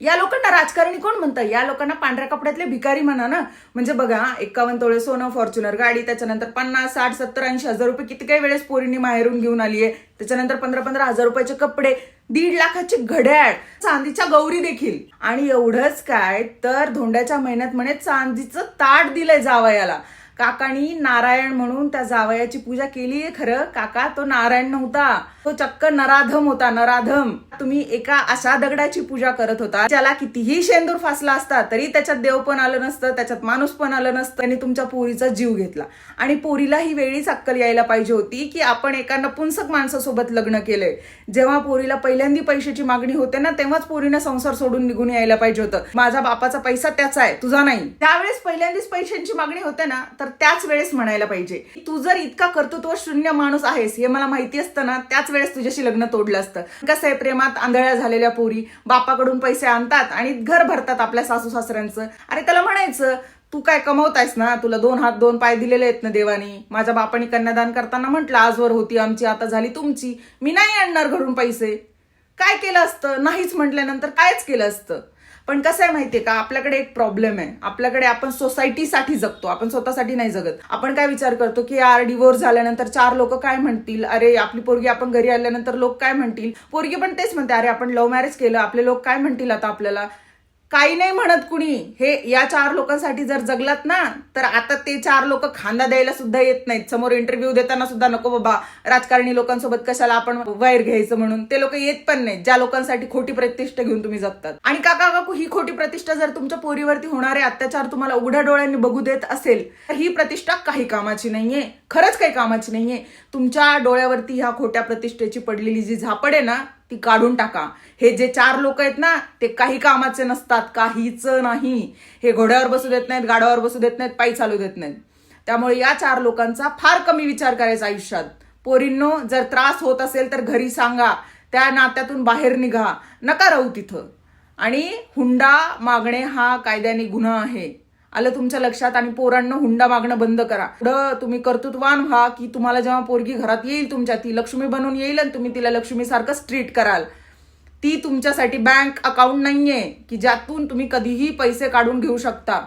या लोकांना राजकारणी कोण म्हणतं? या लोकांना पांढऱ्या कपड्यातले भिकारी म्हणा ना? म्हणजे बघा एक्कावन्न तोळे सोनं फॉर्च्युनर गाडी त्याच्यानंतर पन्नास साठ सत्तर ऐंशी हजार रुपये किती काही वेळेस पोरींनी माहेरून घेऊन आली आहे? त्याच्यानंतर पंधरा पंधरा हजार रुपयाचे कपडे दीड लाखाची घड्याळ चांदीच्या गौरी देखील. आणि एवढंच काय तर धोंड्याच्या महिन्यात म्हणे चांदीचं ताट दिलंय जावयाला. काकानी नारायण म्हणून त्या जावयाची पूजा केली आहे खरं. काका तो नारायण नव्हता. तो चक्क नराधम होता नराधम. तुम्ही एका अशा दगडाची पूजा करत होता ज्याला कितीही शेंदूर फासला असता तरी त्याच्यात देव पण आलं नसतं त्याच्यात माणूस पण आलं नसतं. आणि तुमच्या पोरीचा जीव घेतला. आणि पोरीला ही वेळीच अक्कल यायला पाहिजे होती की आपण एका नपुंसक माणसासोबत लग्न केलंय. जेव्हा पोरीला पहिल्यांदी पैशाची मागणी होते ना तेव्हाच पोरीनं संसार सोडून निघून यायला पाहिजे होतं. माझा बापाचा पैसा त्याचा आहे तुझा नाही. त्यावेळेस पहिल्यांदीच पैशांची मागणी होते ना तर तर त्याच वेळेस म्हणायला पाहिजे तू जर इतका कर्तृत्व शून्य माणूस आहेस हे मला माहिती असतं ना त्याच वेळेस तुझ्याशी लग्न तोडलं असतं. कसं आहे प्रेमात आंधळ्या झालेल्या पोरी बापाकडून पैसे आणतात आणि घर भरतात आपल्या सासू सासऱ्यांचं? अरे त्याला म्हणायचं तू काय कमवतायस ना? तुला दोन हात दोन पाय दिलेले आहेत ना देवानी? माझ्या बापाने कन्यादान करताना म्हटलं आजवर होती आमची आता झाली तुमची. मी नाही आणणार घरून पैसे. काय केलं असतं? नाहीच म्हटल्यानंतर कायच केलं असतं? पण कसं आहे माहितीये का? आपल्याकडे एक प्रॉब्लेम आहे. आपल्याकडे आपण सोसायटीसाठी जगतो. आपण स्वतःसाठी नाही जगत. आपण काय विचार करतो की यार डिवोर्स झाल्यानंतर चार लोक काय म्हणतील? अरे आपली पोरगी आपण घरी आल्यानंतर लोक काय म्हणतील? पोरगी पण तेच म्हणते अरे आपण लव्ह मॅरेज केलं. आपले लोक काय म्हणतील आता आपल्याला? काही नाही म्हणत कुणी. हे या चार लोकांसाठी जर जगलात ना तर आता ते चार लोक खांदा द्यायला सुद्धा येत नाहीत. समोर इंटरव्ह्यू देताना सुद्धा नको बाबा. राजकारणी लोकांसोबत कशाला आपण वैर घ्यायचं म्हणून. ते लोक येत पण नाहीत. ज्या लोकांसाठी खोटी प्रतिष्ठा घेऊन तुम्ही जगतात. आणि काका काकू ही खोटी प्रतिष्ठा जर तुमच्या पोरीवरती होणारे अत्याचार तुम्हाला उघड्या डोळ्यांनी बघू देत असेल तर ही प्रतिष्ठा काही कामाची नाहीये. खरंच काही कामाची नाहीये. तुमच्या डोळ्यावरती ह्या खोट्या प्रतिष्ठेची पडलेली जी झापड आहे ना ती काढून टाका. हे जे चार लोक आहेत ना ते काही कामाचे नसतात काहीच नाही. हे घोड्यावर बसू देत नाहीत गाड्यावर बसू देत नाहीत पायी चालू देत नाहीत. त्यामुळे या चार लोकांचा फार कमी विचार करायचा आयुष्यात. पोरींनो जर त्रास होत असेल तर घरी सांगा. त्या नात्यातून बाहेर निघा. नका राहू तिथं. आणि हुंडा मागणे हा कायद्याने गुन्हा आहे. आलं तुमच्या लक्षात आणि पोरांना हुंडा मागणं बंद करा. पुढं तुम्ही कर्तृत्वान व्हा की तुम्हाला जेव्हा पोरगी घरात येईल तुमच्या ती लक्ष्मी बनून येईल आणि तुम्ही तिला लक्ष्मीसारखंच ट्रीट कराल. ती तुमच्यासाठी बँक अकाउंट नाहीये की ज्यातून तुम्ही कधीही पैसे काढून घेऊ शकता.